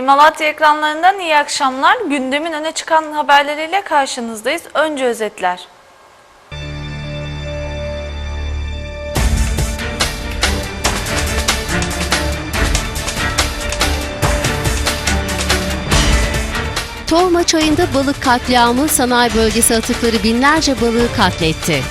TV Malatya ekranlarından iyi akşamlar. Gündemin öne çıkan haberleriyle karşınızdayız. Önce özetler. Torma çayında balık katliamı sanayi bölgesi atıkları binlerce balığı katletti.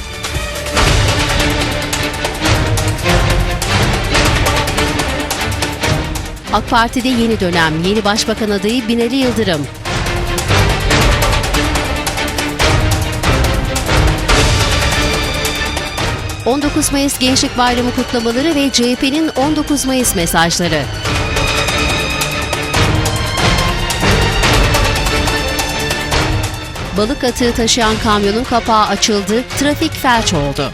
AK Parti'de yeni dönem, yeni başbakan adayı Binali Yıldırım. ...19 Mayıs Gençlik Bayramı kutlamaları ve CHP'nin 19 Mayıs mesajları. Balık atığı taşıyan kamyonun kapağı açıldı, trafik felç oldu.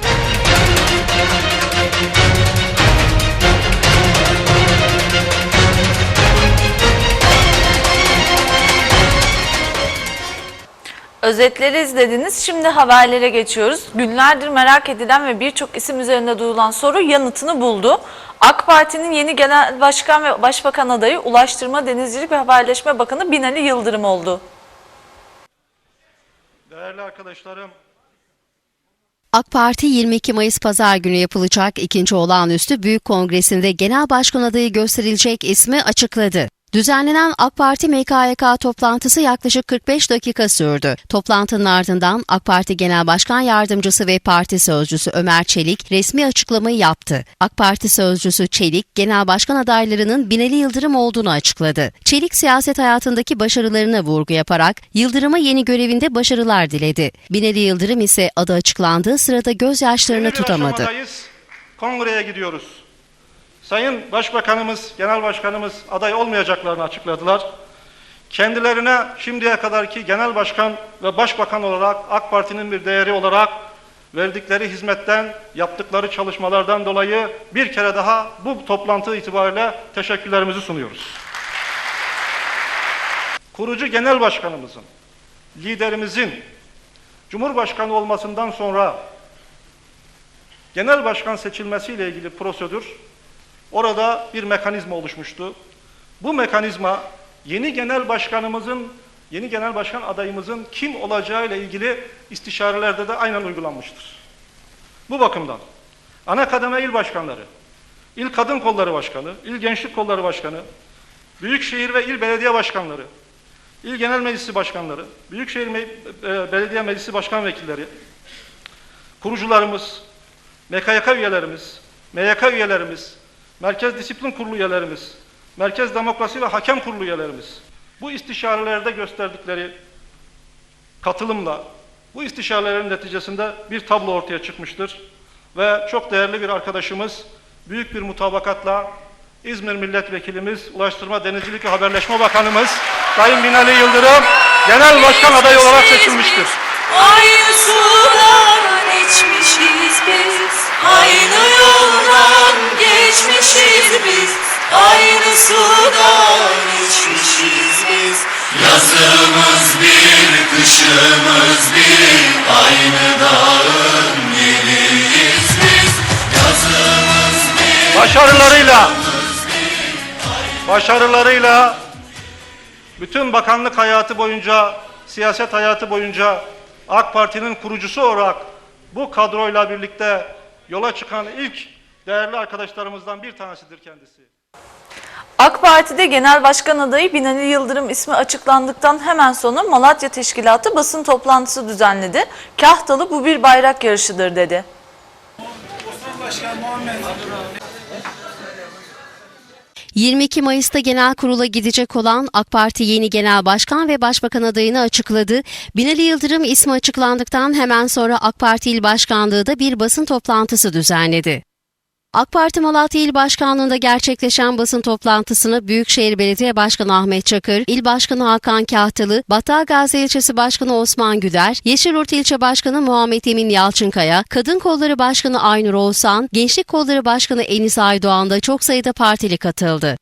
Özetleri izlediniz. Şimdi haberlere geçiyoruz. Günlerdir merak edilen ve birçok isim üzerinde duyulan soru yanıtını buldu. AK Parti'nin yeni genel başkan ve başbakan adayı Ulaştırma, Denizcilik ve Haberleşme Bakanı Binali Yıldırım oldu. Değerli arkadaşlarım, AK Parti 22 Mayıs Pazar günü yapılacak ikinci olağanüstü Büyük Kongresi'nde genel başkan adayı gösterilecek ismi açıkladı. Düzenlenen AK Parti MKYK toplantısı yaklaşık 45 dakika sürdü. Toplantının ardından AK Parti Genel Başkan Yardımcısı ve Parti Sözcüsü Ömer Çelik resmi açıklamayı yaptı. AK Parti Sözcüsü Çelik, genel başkan adaylarının Binali Yıldırım olduğunu açıkladı. Çelik siyaset hayatındaki başarılarına vurgu yaparak Yıldırım'a yeni görevinde başarılar diledi. Binali Yıldırım ise adı açıklandığı sırada gözyaşlarını bir tutamadı. Kongreye gidiyoruz. Sayın Başbakanımız, Genel Başkanımız aday olmayacaklarını açıkladılar. Kendilerine şimdiye kadarki Genel Başkan ve Başbakan olarak AK Parti'nin bir değeri olarak verdikleri hizmetten, yaptıkları çalışmalardan dolayı bir kere daha bu toplantı itibariyle teşekkürlerimizi sunuyoruz. Kurucu Genel Başkanımızın, liderimizin Cumhurbaşkanı olmasından sonra genel başkan seçilmesiyle ilgili prosedür orada bir mekanizma oluşmuştu. Bu mekanizma yeni genel başkanımızın, yeni genel başkan adayımızın kim olacağı ile ilgili istişarelerde de aynen uygulanmıştır. Bu bakımdan ana kademe il başkanları, il kadın kolları başkanı, il gençlik kolları başkanı, büyükşehir ve il belediye başkanları, il genel meclisi başkanları, büyükşehir Me- e, belediye meclisi başkan vekilleri, kurucularımız, MKYK üyelerimiz, MYK üyelerimiz, Merkez Disiplin Kurulu üyelerimiz, Merkez Demokrasi ve Hakem Kurulu üyelerimiz bu istişarelerde gösterdikleri katılımla bu istişarelerin neticesinde bir tablo ortaya çıkmıştır. Ve çok değerli bir arkadaşımız büyük bir mutabakatla İzmir Milletvekilimiz, Ulaştırma, Denizcilik ve Haberleşme Bakanımız Sayın Binali Yıldırım Genel Başkan adayı olarak seçilmiştir. Aynı sudan içmişiz biz Aynı yoldan geçmişiz biz. Aynı sudan içmişiz biz. Yazımız bir, kışımız bir Aynı dağın yeriyiz biz. Yazımız bir Başarılarıyla başarılarıyla bütün bakanlık hayatı boyunca, siyaset hayatı boyunca AK Parti'nin kurucusu olarak bu kadroyla birlikte yola çıkan ilk değerli arkadaşlarımızdan bir tanesidir kendisi. AK Parti'de Genel Başkan adayı Binali Yıldırım ismi açıklandıktan hemen sonra Malatya Teşkilatı basın toplantısı düzenledi. Kahtalı bu bir bayrak yarışıdır dedi. 22 Mayıs'ta genel kurula gidecek olan AK Parti yeni genel başkan ve başbakan adayını açıkladı. Binali Yıldırım ismi açıklandıktan hemen sonra AK Parti il başkanlığı da bir basın toplantısı düzenledi. AK Parti Malatya İl Başkanlığı'nda gerçekleşen basın toplantısını Büyükşehir Belediye Başkanı Ahmet Çakır, İl Başkanı Hakan Kahtalı, Battalgazi İlçesi Başkanı Osman Güder, Yeşilyurt İlçe Başkanı Muhammed Emin Yalçınkaya, Kadın Kolları Başkanı Aynur Oğuzhan, Gençlik Kolları Başkanı Enis Aydoğan da çok sayıda partili katıldı.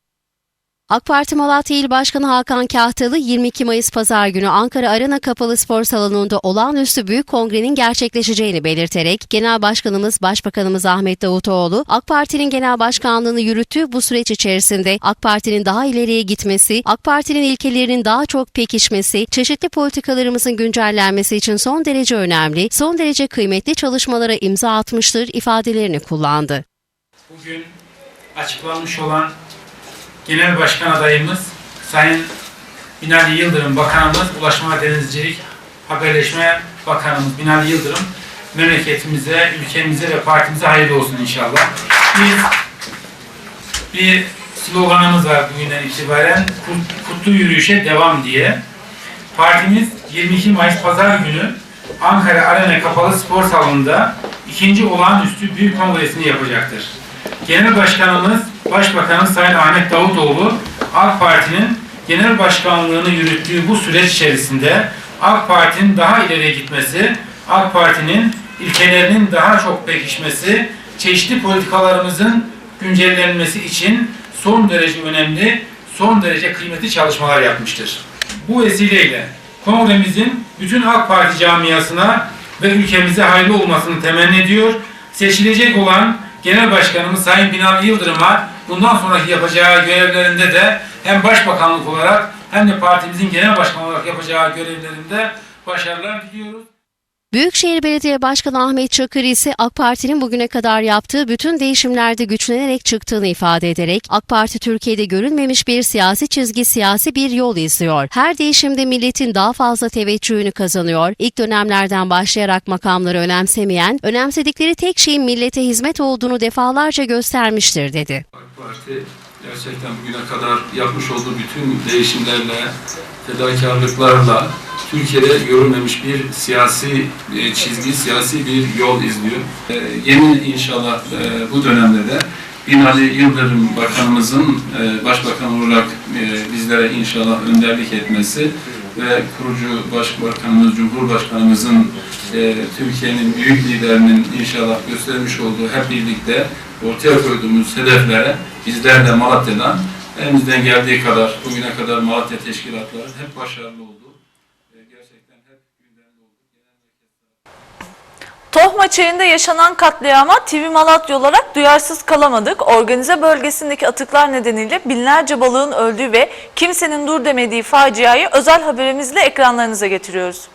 AK Parti Malatya İl Başkanı Hakan Kahtalı 22 Mayıs Pazar günü Ankara Arena Kapalı Spor Salonu'nda olağanüstü büyük kongrenin gerçekleşeceğini belirterek Genel Başkanımız Başbakanımız Ahmet Davutoğlu AK Parti'nin genel başkanlığını yürüttüğü bu süreç içerisinde AK Parti'nin daha ileriye gitmesi, AK Parti'nin ilkelerinin daha çok pekişmesi, çeşitli politikalarımızın güncellenmesi için son derece önemli, son derece kıymetli çalışmalara imza atmıştır ifadelerini kullandı. Bugün açıklanmış olan Genel Başkan adayımız Sayın Binali Yıldırım Bakanımız, Ulaşma Denizcilik Haberleşme Bakanımız Binali Yıldırım memleketimize, ülkemize ve partimize hayırlı olsun inşallah. Biz bir sloganımız var bugünden itibaren "Kut- kutlu yürüyüşe devam diye. Partimiz 22 Mayıs Pazar günü Ankara Arena Kapalı Spor Salonu'nda ikinci olağanüstü büyük kongresini yapacaktır. Genel Başkanımız, Başbakanımız Sayın Ahmet Davutoğlu, AK Parti'nin genel başkanlığını yürüttüğü bu süreç içerisinde AK Parti'nin daha ileriye gitmesi, AK Parti'nin ilkelerinin daha çok pekişmesi, çeşitli politikalarımızın güncellenmesi için son derece önemli, son derece kıymetli çalışmalar yapmıştır. Bu vesileyle kongremizin bütün AK Parti camiasına ve ülkemize hayırlı olmasını temenni ediyor. Seçilecek olan Genel Başkanımız Sayın Binali Yıldırım'a bundan sonraki yapacağı görevlerinde de hem Başbakanlık olarak hem de partimizin genel başkanı olarak yapacağı görevlerinde başarılar diliyoruz. Büyükşehir Belediye Başkanı Ahmet Çakır ise AK Parti'nin bugüne kadar yaptığı bütün değişimlerde güçlenerek çıktığını ifade ederek AK Parti Türkiye'de görülmemiş bir siyasi çizgi, siyasi bir yol izliyor. Her değişimde milletin daha fazla teveccühünü kazanıyor. İlk dönemlerden başlayarak makamları önemsemeyen, önemsedikleri tek şeyin millete hizmet olduğunu defalarca göstermiştir dedi. AK Parti gerçekten bugüne kadar yapmış olduğu bütün değişimlerle, fedakarlıklarla Türkiye'de görülmemiş bir siyasi e, çizgi, siyasi bir yol izliyor. E, Yeni inşallah e, bu dönemde de Binali Yıldırım Bakanımızın Başbakan olarak bizlere inşallah önderlik etmesi ve kurucu Başbakanımız, Cumhurbaşkanımızın Türkiye'nin büyük liderinin inşallah göstermiş olduğu hep birlikte ortaya koyduğumuz hedeflere bizler de Malatya'dan elimizden geldiği kadar bugüne kadar Malatya teşkilatları hep başarılı oldu. E, Gerçekten hep gündemde oldu. Tohma çayında yaşanan katliama TV Malatya olarak duyarsız kalamadık. Organize bölgesindeki atıklar nedeniyle binlerce balığın öldüğü ve kimsenin dur demediği faciayı özel haberimizle ekranlarınıza getiriyoruz.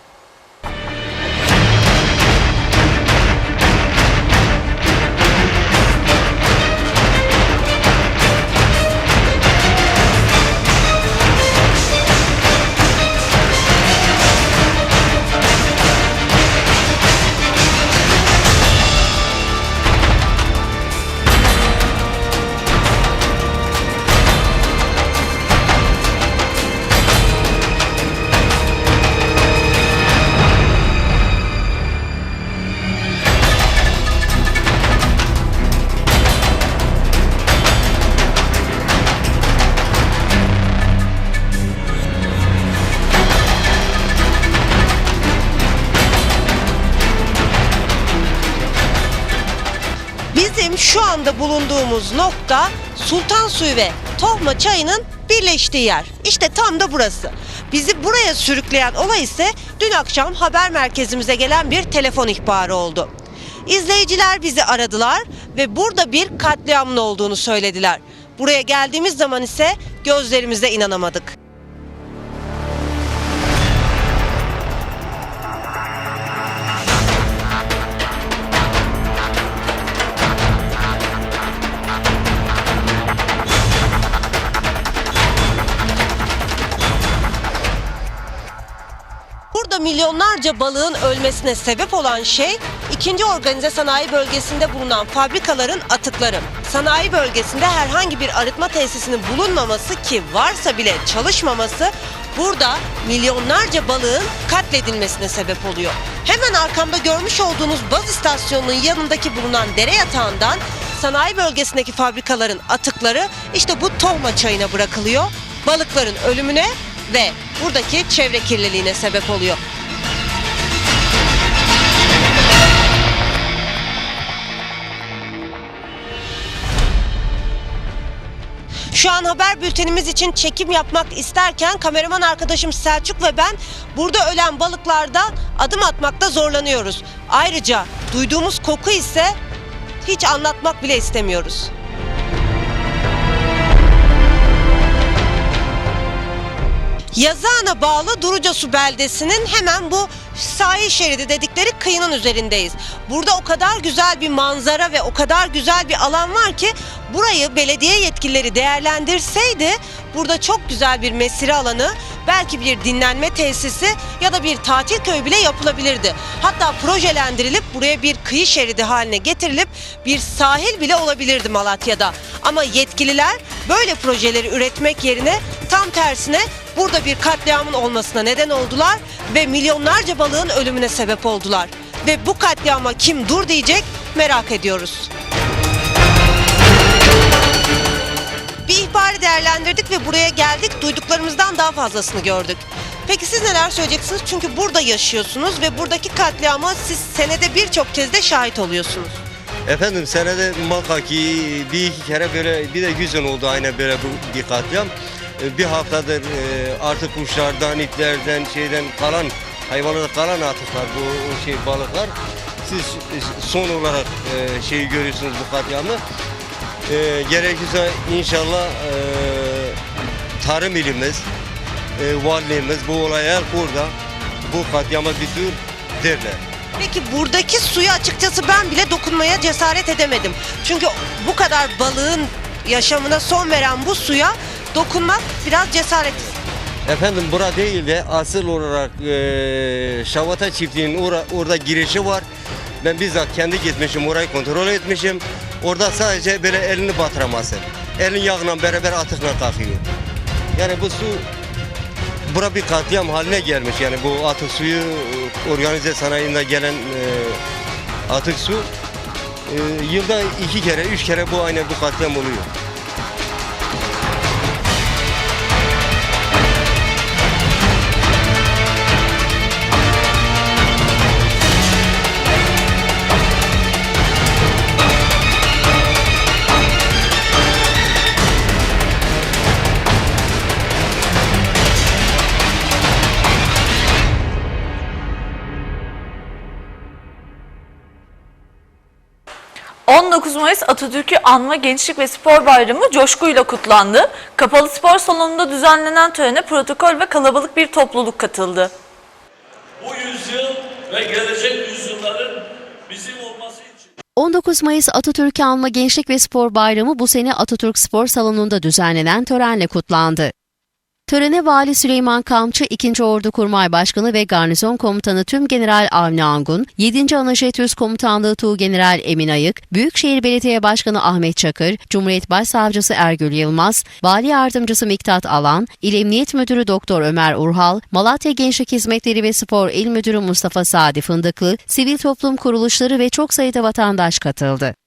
Bulunduğumuz nokta Sultan Suyu ve Tohma Çayı'nın birleştiği yer. İşte tam da burası. Bizi buraya sürükleyen olay ise dün akşam haber merkezimize gelen bir telefon ihbarı oldu. İzleyiciler bizi aradılar ve burada bir katliamın olduğunu söylediler. Buraya geldiğimiz zaman ise gözlerimize inanamadık. Burada milyonlarca balığın ölmesine sebep olan şey ikinci organize sanayi bölgesinde bulunan fabrikaların atıkları. Sanayi bölgesinde herhangi bir arıtma tesisinin bulunmaması ki varsa bile çalışmaması burada milyonlarca balığın katledilmesine sebep oluyor. Hemen arkamda görmüş olduğunuz baz istasyonunun yanındaki bulunan dere yatağından sanayi bölgesindeki fabrikaların atıkları işte bu tohma çayına bırakılıyor. Balıkların ölümüne ve buradaki çevre kirliliğine sebep oluyor. Şu an haber bültenimiz için çekim yapmak isterken kameraman arkadaşım Selçuk ve ben burada ölen balıklarda adım atmakta zorlanıyoruz. Ayrıca duyduğumuz koku ise hiç anlatmak bile istemiyoruz. Yazıhan'a bağlı Durucasu beldesinin hemen bu sahil şeridi dedikleri kıyının üzerindeyiz. Burada o kadar güzel bir manzara ve o kadar güzel bir alan var ki burayı belediye yetkilileri değerlendirseydi burada çok güzel bir mesire alanı, belki bir dinlenme tesisi ya da bir tatil köyü bile yapılabilirdi. Hatta projelendirilip buraya bir kıyı şeridi haline getirilip bir sahil bile olabilirdi Malatya'da. Ama yetkililer böyle projeleri üretmek yerine tam tersine burada bir katliamın olmasına neden oldular ve milyonlarca balığın ölümüne sebep oldular. Ve bu katliama kim dur diyecek merak ediyoruz. Bir ihbarı değerlendirdik ve buraya geldik. Duyduklarımızdan daha fazlasını gördük. Peki siz neler söyleyeceksiniz? Çünkü burada yaşıyorsunuz ve buradaki katliama siz senede birçok kez de şahit oluyorsunuz. Efendim senede muhakkak ki bir iki kere böyle bir de güzel oldu aynen böyle bu bir katliam. E, Bir haftadır e, artık kuşlardan, itlerden, şeyden kalan hayvanlarda kalan atıklar bu şey balıklar. Siz son olarak e, şeyi görüyorsunuz bu katliamı. E, gerekirse inşallah tarım ilimiz, valiliğimiz bu olaya burada bu katliama bir dur derler. Peki buradaki suya açıkçası ben bile dokunmaya cesaret edemedim. Çünkü bu kadar balığın yaşamına son veren bu suya dokunmak biraz cesaret Efendim bura değil de asıl olarak eee Şavata çiftliğinin ora- orada girişi var. Ben bizzat kendi gitmişim orayı kontrol etmişim. Orada sadece böyle elini batıramazsın. Elin yağla beraber atıkla kalkıyor. Yani bu su bura bir katliam haline gelmiş. Yani bu atık suyu e, organize sanayinde gelen e, atık su e, yılda iki kere, üç kere bu aynen bu katliam oluyor. 19 Mayıs Atatürk'ü Anma Gençlik ve Spor Bayramı coşkuyla kutlandı. Kapalı spor salonunda düzenlenen törene protokol ve kalabalık bir topluluk katıldı. bu yüzyıl ve gelecek yüzyılların bizim olması için 19 Mayıs Atatürk'ü Anma Gençlik ve Spor Bayramı bu sene Atatürk Spor Salonu'nda düzenlenen törenle kutlandı. Törene Vali Süleyman Kamçı, 2. Ordu Kurmay Başkanı ve Garnizon Komutanı Tüm General Avni Angun, 7. Anajet Üst Komutanlığı Tuğ General Emin Ayık, Büyükşehir Belediye Başkanı Ahmet Çakır, Cumhuriyet Başsavcısı Ergül Yılmaz, Vali Yardımcısı Miktat Alan, İl Emniyet Müdürü Doktor Ömer Urhal, Malatya Gençlik Hizmetleri ve Spor İl Müdürü Mustafa Sadi Fındıklı, sivil toplum kuruluşları ve çok sayıda vatandaş katıldı.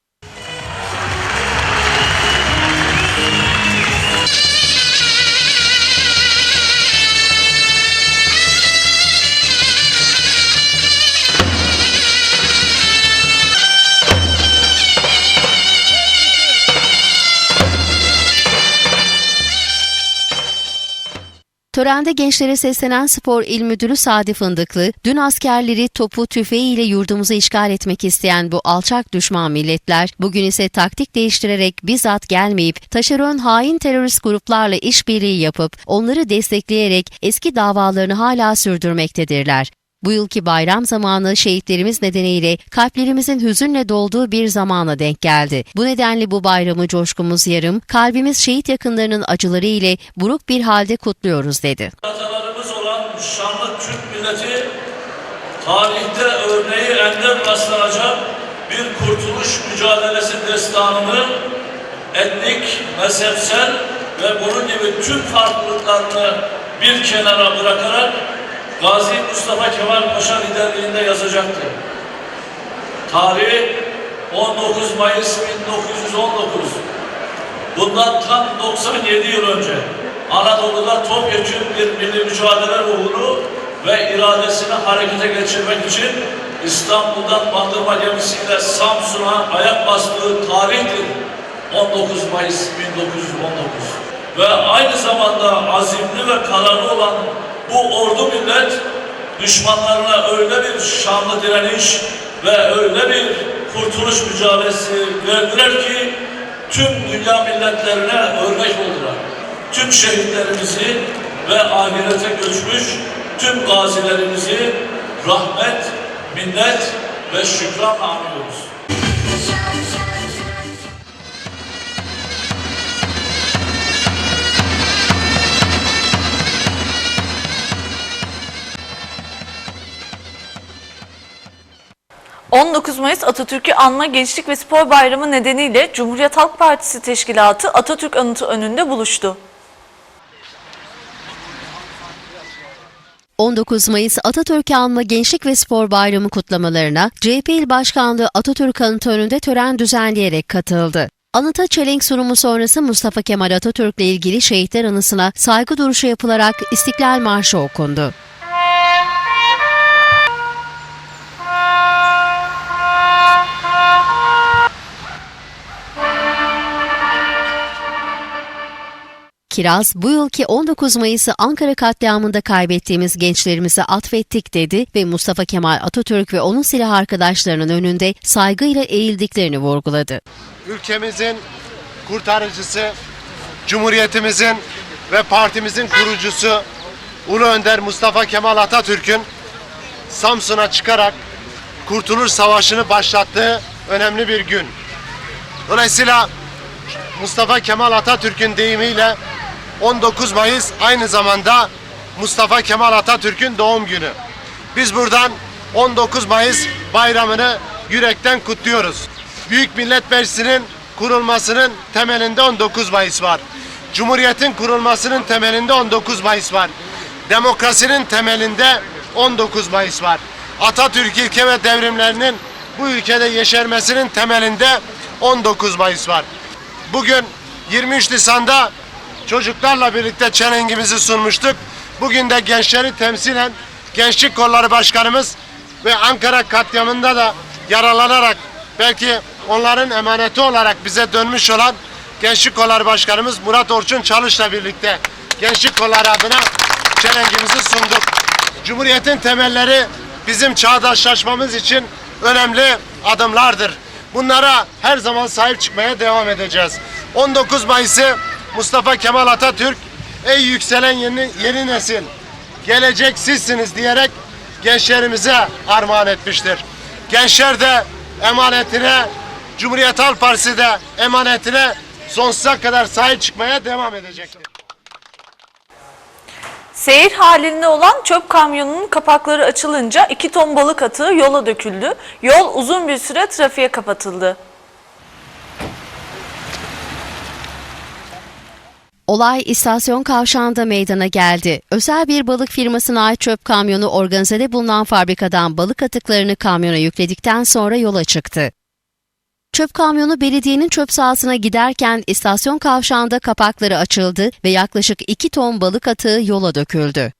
Törende gençlere seslenen Spor İl Müdürü Sadi Fındıklı, dün askerleri topu tüfeğiyle yurdumuzu işgal etmek isteyen bu alçak düşman milletler, bugün ise taktik değiştirerek bizzat gelmeyip taşeron hain terörist gruplarla işbirliği yapıp onları destekleyerek eski davalarını hala sürdürmektedirler. Bu yılki bayram zamanı şehitlerimiz nedeniyle kalplerimizin hüzünle dolduğu bir zamana denk geldi. Bu nedenle bu bayramı coşkumuz yarım, kalbimiz şehit yakınlarının acıları ile buruk bir halde kutluyoruz dedi. atalarımız olan şanlı Türk milleti tarihte örneği ender rastlanacak bir kurtuluş mücadelesi destanını etnik, mezhepsel ve bunun gibi tüm farklılıklarını bir kenara bırakarak Gazi Mustafa Kemal Paşa liderliğinde yazacaktı. Tarih 19 Mayıs 1919. Bundan tam 97 yıl önce Anadolu'da topyekun bir milli mücadele ruhunu ve iradesini harekete geçirmek için İstanbul'dan Bandırma gemisiyle Samsun'a ayak bastığı tarihtir. 19 Mayıs 1919 ve aynı zamanda azimli ve kararlı olan bu ordu millet düşmanlarına öyle bir şanlı direniş ve öyle bir kurtuluş mücadelesi verdiler ki tüm dünya milletlerine örnek oldular. Tüm şehitlerimizi ve ahirete göçmüş tüm gazilerimizi rahmet, minnet ve şükranla anıyoruz. 19 Mayıs Atatürk'ü anma Gençlik ve Spor Bayramı nedeniyle Cumhuriyet Halk Partisi Teşkilatı Atatürk Anıtı önünde buluştu. 19 Mayıs Atatürk Anma Gençlik ve Spor Bayramı kutlamalarına CHP İl Başkanlığı Atatürk Anıtı önünde tören düzenleyerek katıldı. Anıta çelenk sunumu sonrası Mustafa Kemal Atatürk'le ilgili şehitler anısına saygı duruşu yapılarak İstiklal Marşı okundu. Kiraz, bu yılki 19 Mayıs'ı Ankara katliamında kaybettiğimiz gençlerimize atfettik dedi ve Mustafa Kemal Atatürk ve onun silah arkadaşlarının önünde saygıyla eğildiklerini vurguladı. ülkemizin kurtarıcısı, Cumhuriyetimizin ve partimizin kurucusu Ulu Önder Mustafa Kemal Atatürk'ün Samsun'a çıkarak Kurtuluş Savaşı'nı başlattığı önemli bir gün. Dolayısıyla Mustafa Kemal Atatürk'ün deyimiyle 19 Mayıs aynı zamanda Mustafa Kemal Atatürk'ün doğum günü. Biz buradan 19 Mayıs bayramını yürekten kutluyoruz. Büyük Millet Meclisi'nin kurulmasının temelinde 19 Mayıs var. Cumhuriyetin kurulmasının temelinde 19 Mayıs var. Demokrasinin temelinde 19 Mayıs var. Atatürk ilke ve devrimlerinin bu ülkede yeşermesinin temelinde 19 Mayıs var. Bugün 23 Nisan'da çocuklarla birlikte çelengimizi sunmuştuk. Bugün de gençleri temsilen Gençlik Kolları Başkanımız ve Ankara katliamında da yaralanarak belki onların emaneti olarak bize dönmüş olan Gençlik Kolları Başkanımız Murat Orçun Çalış'la birlikte Gençlik Kolları adına çelengimizi sunduk. Cumhuriyetin temelleri bizim çağdaşlaşmamız için önemli adımlardır. Bunlara her zaman sahip çıkmaya devam edeceğiz. 19 Mayıs'ı Mustafa Kemal Atatürk ey yükselen yeni, yeni nesil gelecek sizsiniz diyerek gençlerimize armağan etmiştir. Gençler de emanetine Cumhuriyet Halk Partisi de emanetine sonsuza kadar sahip çıkmaya devam edecektir. Seyir halinde olan çöp kamyonunun kapakları açılınca 2 ton balık atığı yola döküldü. Yol uzun bir süre trafiğe kapatıldı. Olay istasyon kavşağında meydana geldi. Özel bir balık firmasına ait çöp kamyonu organizede bulunan fabrikadan balık atıklarını kamyona yükledikten sonra yola çıktı. Çöp kamyonu belediyenin çöp sahasına giderken istasyon kavşağında kapakları açıldı ve yaklaşık 2 ton balık atığı yola döküldü.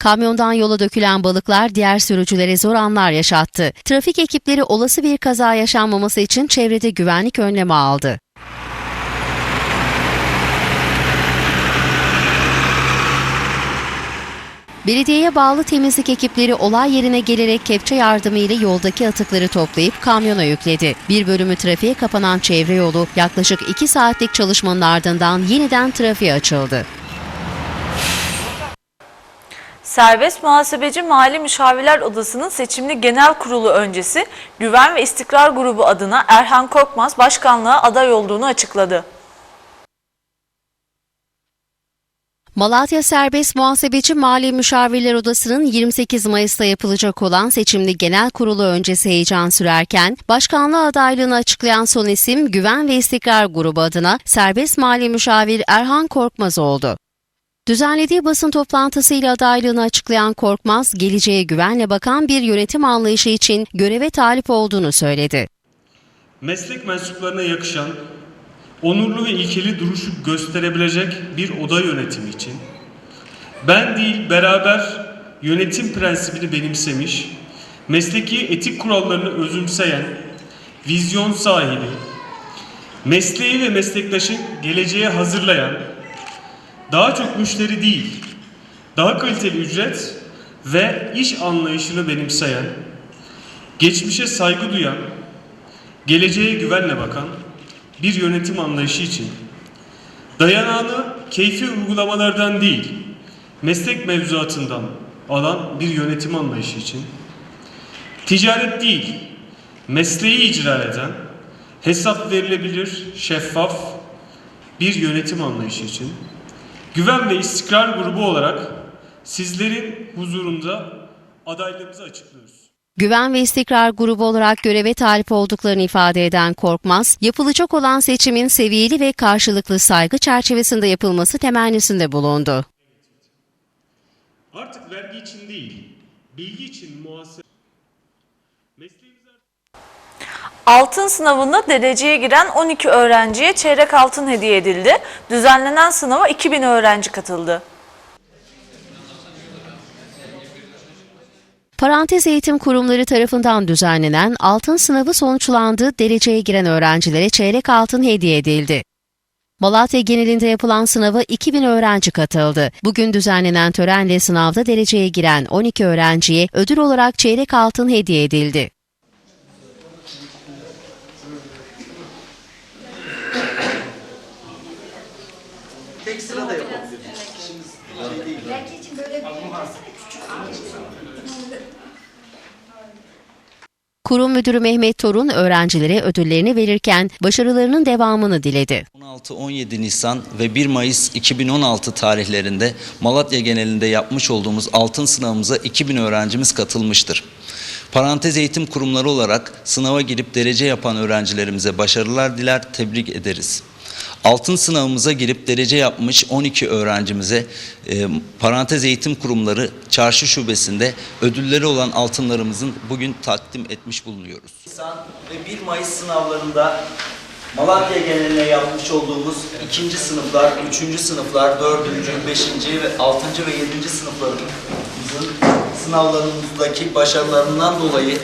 Kamyondan yola dökülen balıklar diğer sürücülere zor anlar yaşattı. Trafik ekipleri olası bir kaza yaşanmaması için çevrede güvenlik önlemi aldı. Belediyeye bağlı temizlik ekipleri olay yerine gelerek kepçe yardımıyla yoldaki atıkları toplayıp kamyona yükledi. Bir bölümü trafiğe kapanan çevre yolu yaklaşık 2 saatlik çalışmanın ardından yeniden trafiğe açıldı. Serbest Muhasebeci Mali Müşavirler Odası'nın seçimli genel kurulu öncesi Güven ve İstikrar Grubu adına Erhan Korkmaz başkanlığa aday olduğunu açıkladı. Malatya Serbest Muhasebeci Mali Müşavirler Odası'nın 28 Mayıs'ta yapılacak olan seçimli genel kurulu öncesi heyecan sürerken, başkanlığı adaylığını açıklayan son isim Güven ve İstikrar Grubu adına Serbest Mali Müşavir Erhan Korkmaz oldu. Düzenlediği basın toplantısıyla adaylığını açıklayan Korkmaz, geleceğe güvenle bakan bir yönetim anlayışı için göreve talip olduğunu söyledi. meslek mensuplarına yakışan, onurlu ve ilkeli duruşu gösterebilecek bir oda yönetimi için ben değil beraber yönetim prensibini benimsemiş, mesleki etik kurallarını özümseyen, vizyon sahibi, mesleği ve meslektaşı geleceğe hazırlayan, daha çok müşteri değil, daha kaliteli ücret ve iş anlayışını benimseyen, geçmişe saygı duyan, geleceğe güvenle bakan bir yönetim anlayışı için dayanağını keyfi uygulamalardan değil, meslek mevzuatından alan bir yönetim anlayışı için ticaret değil, mesleği icra eden, hesap verilebilir, şeffaf bir yönetim anlayışı için güven ve istikrar grubu olarak sizlerin huzurunda adaylığımızı açıklıyoruz. Güven ve istikrar grubu olarak göreve talip olduklarını ifade eden Korkmaz, yapılacak olan seçimin seviyeli ve karşılıklı saygı çerçevesinde yapılması temennisinde bulundu. Artık vergi için değil, bilgi için muhasebe... Mesleğimiz artık... Altın sınavında dereceye giren 12 öğrenciye çeyrek altın hediye edildi. Düzenlenen sınava 2000 öğrenci katıldı. Parantez eğitim kurumları tarafından düzenlenen altın sınavı sonuçlandı, dereceye giren öğrencilere çeyrek altın hediye edildi. Malatya genelinde yapılan sınava 2000 öğrenci katıldı. Bugün düzenlenen törenle sınavda dereceye giren 12 öğrenciye ödül olarak çeyrek altın hediye edildi. Kurum Müdürü Mehmet Torun öğrencilere ödüllerini verirken başarılarının devamını diledi. 16-17 Nisan ve 1 Mayıs 2016 tarihlerinde Malatya genelinde yapmış olduğumuz altın sınavımıza 2000 öğrencimiz katılmıştır. Parantez eğitim kurumları olarak sınava girip derece yapan öğrencilerimize başarılar diler, tebrik ederiz. Altın sınavımıza girip derece yapmış 12 öğrencimize e, parantez eğitim kurumları çarşı şubesinde ödülleri olan altınlarımızın bugün takdim etmiş bulunuyoruz. Nisan ve 1 Mayıs sınavlarında Malatya geneline yapmış olduğumuz ikinci sınıflar, üçüncü sınıflar, dördüncü, beşinci ve altıncı ve yedinci sınıflarımızın sınavlarımızdaki başarılarından dolayı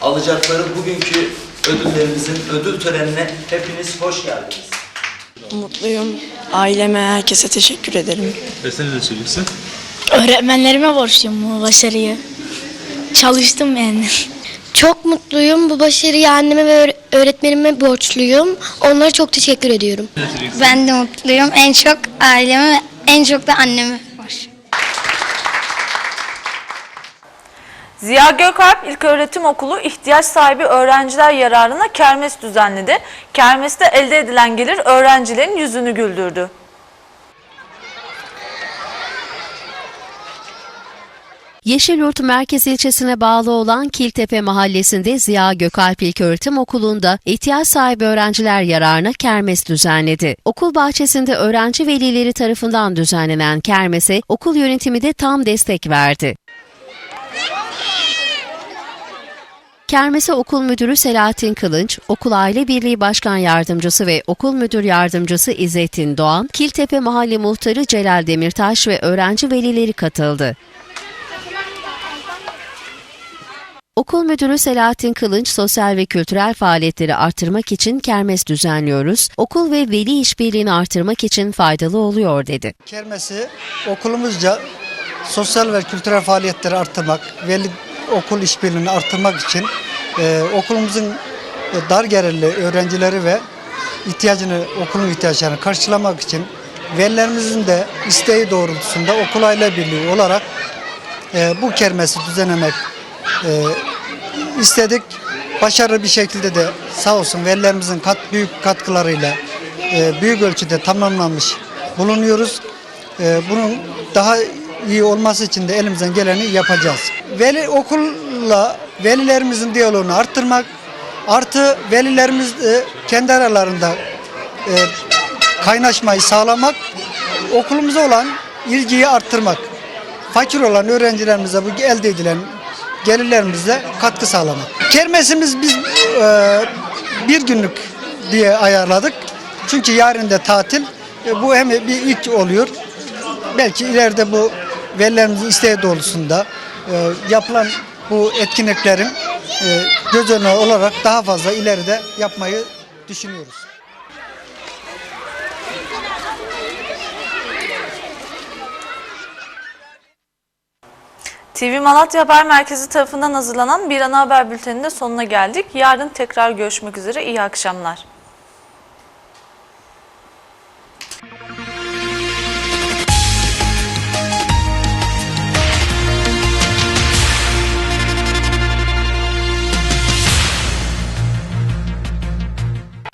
alacakları bugünkü ödüllerimizin ödül törenine hepiniz hoş geldiniz. Mutluyum. Aileme, herkese teşekkür ederim. Ve sen ne söylüyorsun? Öğretmenlerime borçluyum bu başarıyı. Çalıştım yani. Çok mutluyum. Bu başarıyı anneme ve öğretmenime borçluyum. Onlara çok teşekkür ediyorum. Ben de mutluyum. En çok aileme ve en çok da anneme borçluyum. Ziya Gökalp İlköğretim Okulu ihtiyaç sahibi öğrenciler yararına kermes düzenledi. Kermeste elde edilen gelir öğrencilerin yüzünü güldürdü. Yeşilyurt Merkez ilçesine bağlı olan Kiltepe mahallesinde Ziya Gökalp İlköğretim Okulu'nda ihtiyaç sahibi öğrenciler yararına kermes düzenledi. Okul bahçesinde öğrenci velileri tarafından düzenlenen kermese okul yönetimi de tam destek verdi. Kermese Okul Müdürü Selahattin Kılınç, Okul Aile Birliği Başkan Yardımcısı ve Okul Müdür Yardımcısı İzzettin Doğan, Kiltepe Mahalle Muhtarı Celal Demirtaş ve öğrenci velileri katıldı. Okul Müdürü Selahattin Kılınç, sosyal ve kültürel faaliyetleri artırmak için kermes düzenliyoruz, okul ve veli işbirliğini artırmak için faydalı oluyor dedi. Kermesi okulumuzca sosyal ve kültürel faaliyetleri artırmak, veli okul işbirliğini artırmak için e, okulumuzun e, dar gelirli öğrencileri ve ihtiyacını, okulun ihtiyaçlarını karşılamak için velilerimizin de isteği doğrultusunda okul aile birliği olarak e, bu kermesi düzenlemek e, istedik. Başarılı bir şekilde de sağ olsun velilerimizin kat, büyük katkılarıyla e, büyük ölçüde tamamlanmış bulunuyoruz. E, bunun daha iyi olması için de elimizden geleni yapacağız. Veli okulla velilerimizin diyaloğunu arttırmak, artı velilerimiz de kendi aralarında e, kaynaşmayı sağlamak, okulumuza olan ilgiyi arttırmak. Fakir olan öğrencilerimize bu elde edilen gelirlerimizle katkı sağlamak. Kermesimiz biz e, bir günlük diye ayarladık. Çünkü yarın da tatil. E, bu hem bir ilk oluyor. Belki ileride bu velilerimizin isteği doğrultusunda e, yapılan bu etkinliklerin e, göz önüne olarak daha fazla ileride yapmayı düşünüyoruz. TV Malatya Haber Merkezi tarafından hazırlanan bir ana haber bülteninin sonuna geldik. Yarın tekrar görüşmek üzere. İyi akşamlar.